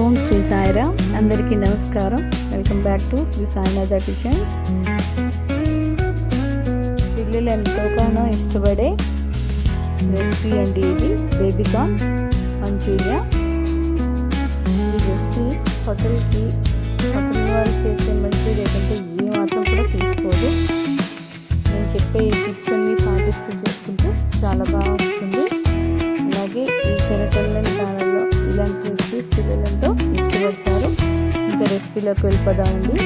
ఓం శ్రీ సాయిరా అందరికీ నమస్కారం. Welcome back to Shri Sainatha kitchens. పిల్లలు ఎంతోగానో ఇష్టపడే రెసిపీ అండి ఇది. Baby corn Manchurian. ఈ రెసిపీ హోటల్కి హోటల్ వాళ్ళు చేసే మంచూరియా కంటే ఏ మాత్రం కూడా తీసుకోదు. నేను చెప్పే ఈ టిప్స్ అన్నీ పాటిస్తూ చేసుకుంటే చాలా బాగుంది రెసిపీలోకి వెళ్ళిపోదామండి.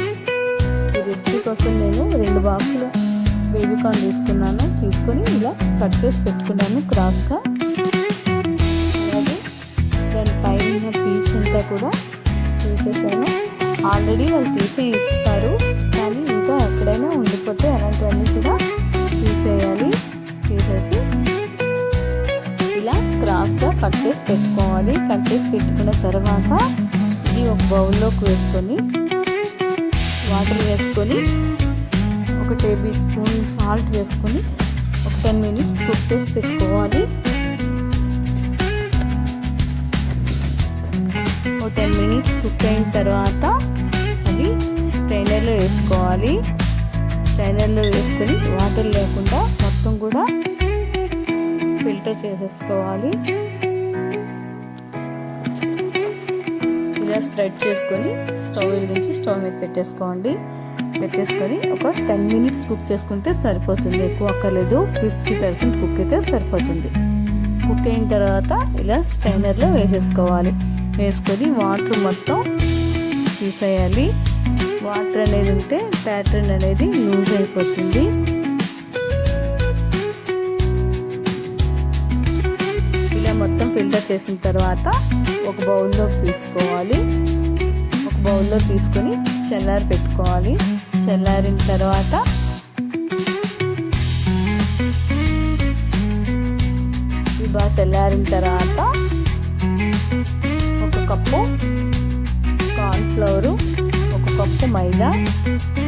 ఈ రెసిపీ కోసం నేను రెండు బాక్సుల బేబీకార్న్ తీసుకున్నాను. తీసుకొని ఇలా కట్ చేసి పెట్టుకున్నాను క్రాస్గా. అలాగే దాని పైన పీస్ అంతా కూడా తీసేసాను. ఆల్రెడీ వాళ్ళు తీసి ఇస్తారు. కానీ ఇంకా ఎక్కడైనా ఉండిపోతే అలాంటివన్నీ కూడా తీసేయాలి. తీసేసి ఇలా క్రాస్గా కట్ చేసి పెట్టుకోవాలి. కట్ చేసి పెట్టుకున్న తర్వాత ఇది ఒక బౌల్లోకి వేసుకొని వాటర్ వేసుకొని ఒక టేబుల్ స్పూన్ సాల్ట్ వేసుకొని ఒక టెన్ మినిట్స్ కుక్ చేసి పెట్టుకోవాలి. ఒక టెన్ మినిట్స్ కుక్ అయిన తర్వాత అది స్టైనర్లో వేసుకోవాలి. స్టైనర్లో వేసుకొని వాటర్ లేకుండా మొత్తం కూడా ఫిల్టర్ చేసేసుకోవాలి. ఇలా స్ప్రెడ్ చేసుకొని స్టవ్ వెలిగించి స్టవ్ మీద పెట్టేసుకోండి. పెట్టేసుకొని ఒక టెన్ మినిట్స్ కుక్ చేసుకుంటే సరిపోతుంది. ఎక్కువ అక్కర్లేదు. ఫిఫ్టీ పర్సెంట్ కుక్ అయితే సరిపోతుంది. కుక్ అయిన తర్వాత ఇలా స్టైనర్లో వేసేసుకోవాలి. వేసుకొని వాటర్ మొత్తం తీసేయాలి. వాటర్ అనేది ఉంటే ప్యాటర్న్ అనేది లూజ్ అయిపోతుంది. ఇలా మొత్తం ఫిల్టర్ చేసిన తర్వాత ఒక బౌల్లోకి తీసుకోవాలి. ఒక బౌల్లో తీసుకొని చల్లారి పెట్టుకోవాలి. చల్లారిన తర్వాత బాగా చల్లారిన తర్వాత ఒక కప్పు కార్న్ఫ్లవరు ఒక కప్పు మైదా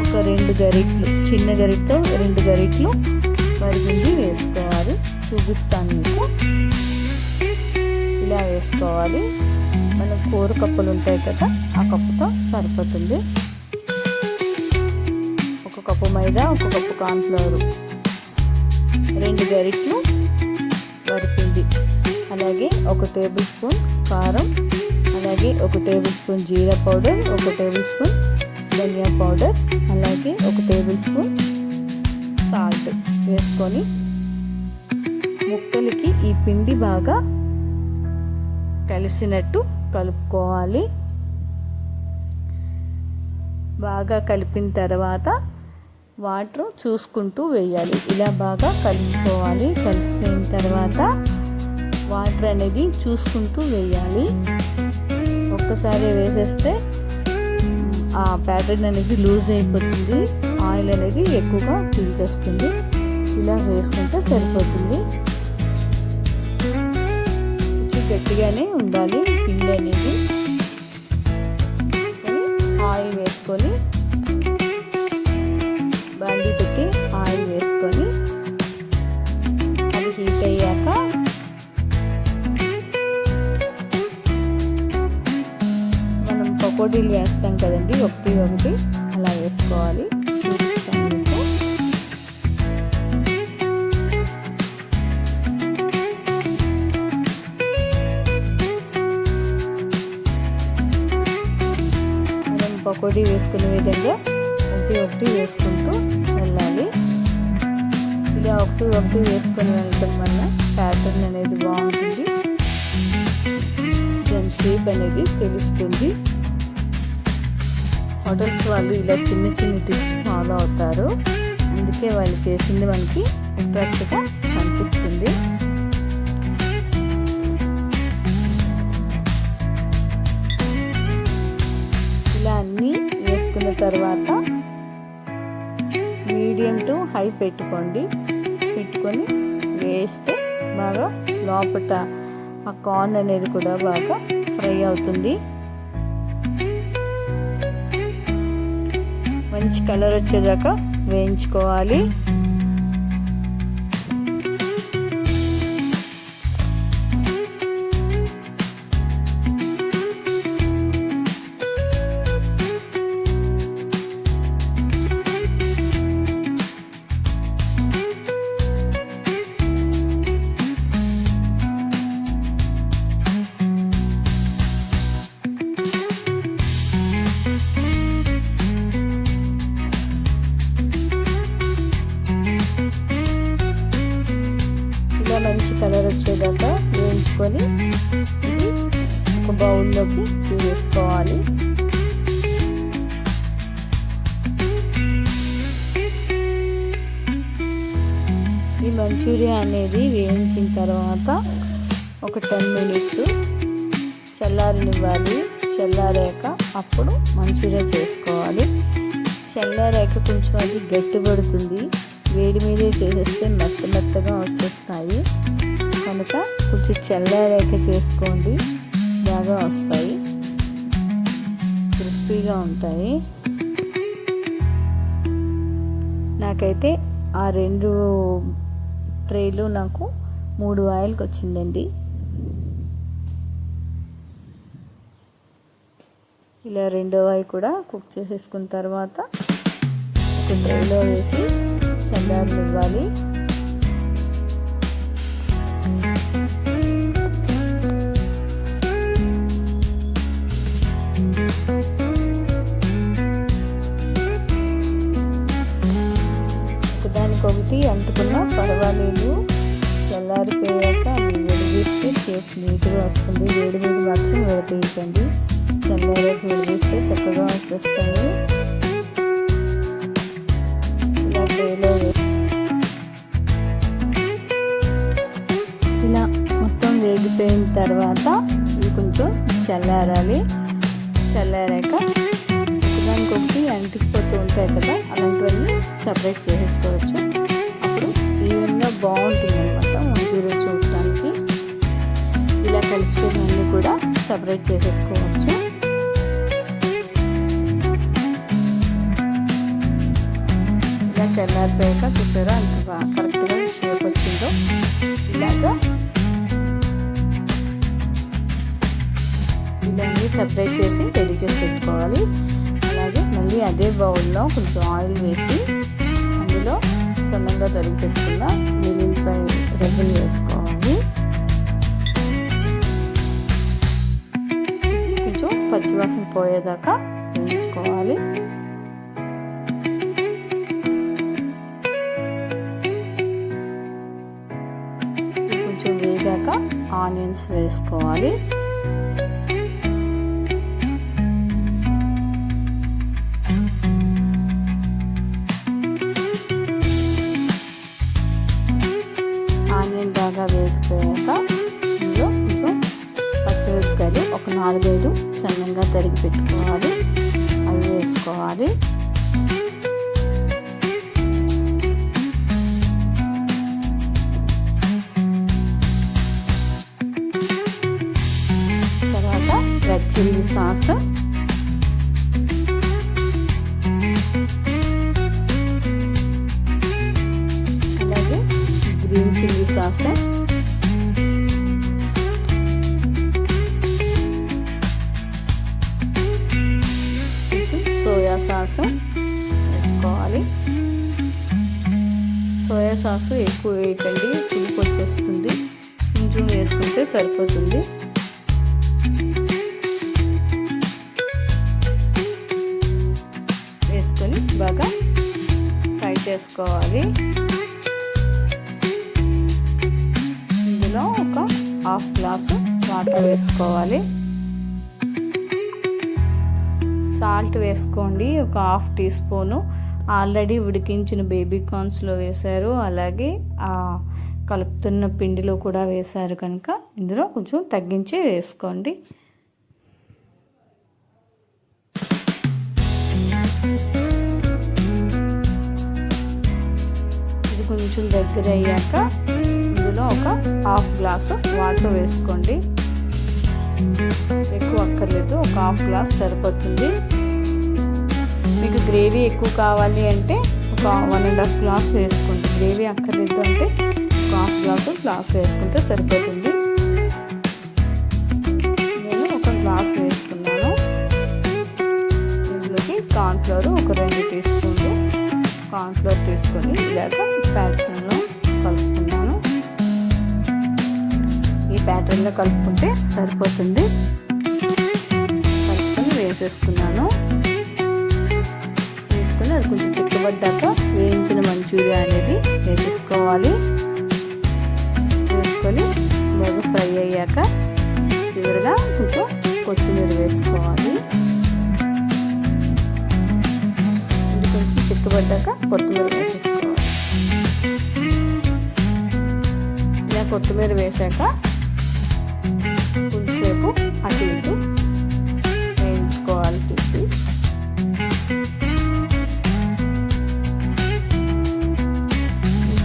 ఒక రెండు గరిట్లు చిన్న గరిటతో రెండు గరిట్లు వరిపిండి వేసుకోవాలి. చూపిస్తాను మీకు. ఇలా వేసుకోవాలి. మనం కూర కప్పులు ఉంటాయి కదా ఆ కప్పుతో సరిపోతుంది. ఒక కప్పు మైదా ఒక కప్పు కాన్ఫ్లవర్ రెండు గరిట్లు వరిపిండి. అలాగే ఒక టేబుల్ స్పూన్ కారం. అలాగే ఒక టేబుల్ స్పూన్ జీరా పౌడర్ ఒక టేబుల్ స్పూన్ ధనియా పౌడర్ అలాగే ఒక టేబుల్ స్పూన్ సాల్ట్ వేసుకొని ముక్కలకి ఈ పిండి బాగా కలిసినట్టు కలుపుకోవాలి. బాగా కలిపిన తర్వాత వాటర్ చూసుకుంటూ వేయాలి. ఇలా బాగా కలిసిపోవాలి. కలిసిపోయిన తర్వాత వాటర్ అనేది చూసుకుంటూ వేయాలి. ఒక్కసారి వేసేస్తే ఆ ప్యాటర్న్ అనేది లూజ్ అయిపోతుంది. ఆయిల్ అనేది ఎక్కువగా పీల్చేస్తుంది. ఇలా వేసుకుంటే సరిపోతుంది. గట్టిగానే ఉండాలి పిండి అనేది. ఆయిల్ వేసుకొని బండి పెట్టి ఆయిల్ వేసుకొని అది హీట్ అయ్యాక మనం పకోడీలు వేస్తాం కదండి ఒకటి ఒకటి అలా వేసుకోవాలి. పకోడీ వేసుకునే విధంగా ఒకటి ఒకటి వేసుకుంటూ వెళ్ళాలి. ఇలా ఒకటి ఒకటి వేసుకొని వెళ్ళటం వల్ల ప్యాటర్న్ అనేది బాగుంటుంది. దాని షేప్ అనేది తెలుస్తుంది. హోటల్స్ వాళ్ళు ఇలా చిన్న చిన్న టిప్స్ ఫాలో అవుతారు. అందుకే వాళ్ళు చేసింది మనకి అట్రాక్ట్గా పెట్టుకోండి. పెట్టుకొని వేస్తే బాగా లోపల ఆ కార్న్ అనేది కూడా బాగా ఫ్రై అవుతుంది. మంచి కలర్ వచ్చేదాకా వేయించుకోవాలి. అనేది తీసుకోవాలి ఈ మంచూరియా అనేది వేయించిన తర్వాత ఒక టెన్ మినిట్స్ చల్లారనివ్వాలి. చల్లారాక అప్పుడు మంచూరియా చేసుకోవాలి. చల్లారాక కొంచెం అది గట్టిపడుతుంది. వేడి మీదే చేసేస్తే మెత్త మెత్తగా వచ్చేస్తాయి. కనుక కొంచెం చల్లారాక చేసుకోండి. బాగా వస్తాయి. క్రిస్పీగా ఉంటాయి. నాకైతే ఆ రెండు ట్రేలు నాకు మూడు ఆయిల్కి వచ్చిందండి. ఇలా రెండో ఆయిల్ కూడా కుక్ చేసేసుకున్న తర్వాత ఒక ట్రేలో వేసి చల్లారి ఇవ్వాలి ఒకదానికొకటి అంటుకున్నా పర్వాలేదు. చల్లారిపోయాక అవి విడిగిస్తే షేప్ నీట్గా వస్తుంది. వేడి వేడి మాత్రం విడతీయకండి. చల్లారేసి విడిగిస్తే చక్కగా వచ్చేస్తుంది. ఇలా ట్రేలో ఇలా మొత్తం వేగిపోయిన తర్వాత ఇవి కొంచెం చల్లారాలి. చల్లారాక ఒకదానికొకటి అంటికిపోతూ ఉంటాయి కదా అలాంటివన్నీ సపరేట్ చేసేసుకోవచ్చు. ఈవెన్గా బాగుంటుంది అనమాట మంచూరియా చూడటానికి. ఇలా కలిసిపోయినవన్నీ కూడా సపరేట్ చేసేసుకోవచ్చు. ఇలా చల్లారిపోయాక చూసారా అంత కరెక్ట్గా షేప్ వచ్చిందో. ఇలాగా. ఇలా అన్నీ సపరేట్ చేసి రెడీ చేసి పెట్టుకోవాలి. అలాగే మళ్ళీ అదే బౌల్లో కొంచెం ఆయిల్ వేసి సన్నంగా తరిగి పెట్టుకున్న రెబ్బలు వేసుకోవాలి. కొంచెం పచ్చివాసన పోయేదాకా వేయించుకోవాలి. కొంచెం వేగాక ఆనియన్స్ వేసుకోవాలి. నాలుగైదు సన్నంగా తరిగి పెట్టుకోవాలి. అవి వేసుకోవాలి. తర్వాత రెడ్ చిల్లీ సాస్. అలాగే గ్రీన్ చిల్లీ సాస్. సాస్. వేసుకోవాలి. సోయా సాస్ ఎక్కువ వేయకండి. పులుపు వచ్చేస్తుంది. కొంచెం వేసుకుంటే సరిపోతుంది. వేసుకొని బాగా ఫ్రై చేసుకోవాలి. ఇందులో ఒక హాఫ్ గ్లాసు వాటర్ వేసుకోవాలి. సాల్ట్ వేసుకోండి. ఒక హాఫ్ టీ స్పూను. ఆల్రెడీ ఉడికించిన బేబీ కార్న్స్లో వేశారు. అలాగే ఆ కలుపుతున్న పిండిలో కూడా వేశారు కనుక ఇందులో కొంచెం తగ్గించి వేసుకోండి. ఇది కొంచెం దగ్గర అయ్యాక ఇందులో ఒక హాఫ్ గ్లాసు వాటర్ వేసుకోండి. ఎక్కువ అక్కర్లేదు. ఒక హాఫ్ గ్లాస్ సరిపోతుంది. మీకు గ్రేవీ ఎక్కువ కావాలి అంటే ఒక వన్ అండ్ హాఫ్ గ్లాస్ వేసుకోండి గ్రేవీ అక్కర్లేదు అంటే ఒక హాఫ్ గ్లాస్ గ్లాస్ వేసుకుంటే సరిపోతుంది. నేను ఒక గ్లాస్ వేసుకున్నాను. ఇందులోకి కార్న్ఫ్లవర్ ఒక రెండు టీ స్పూన్లు కార్న్ఫ్లవర్ తీసుకొని ఇలాగ ప్యాటర్న్లో కలుపుకున్నాను. ఈ ప్యాటర్న్లో కలుపుకుంటే సరిపోతుంది. కలుపుకొని వేసేసుకున్నాను. వేసుకొని అది కొంచెం చిక్కబడ్డాక వేయించిన మంచూరియా అనేది వేసేసుకోవాలి. వేసుకొని బాగా ఫ్రై అయ్యాక చివరిగా కొంచెం కొత్తిమీర వేసుకోవాలి. ఇది కొంచెం చిక్కబడ్డాక కొత్తిమీర వేసేసుకోవాలి. ఇలా కొత్తిమీర వేసాక కొంచెంసేపు అటు ఇటు వేయించుకోవాలి తిప్పి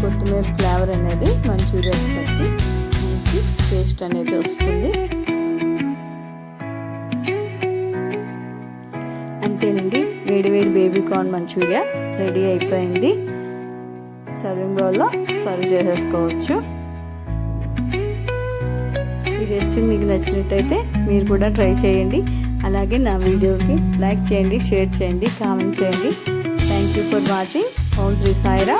కొత్తిమీర ఫ్లేవర్ అనేది మంచూరియాకి బట్టి మంచి టేస్ట్ అనేది వస్తుంది. అంతేనండి వేడి వేడి బేబీ కార్న్ మంచూరియా రెడీ అయిపోయింది. సర్వింగ్ బౌల్లో సర్వ్ చేసేసుకోవచ్చు. ఈ రెసిపీ మీకు నచ్చినట్టయితే మీరు కూడా ట్రై చేయండి. అలాగే నా వీడియోకి లైక్ చేయండి షేర్ చేయండి కామెంట్ చేయండి. Thank you for watching Om Shri సాయిరా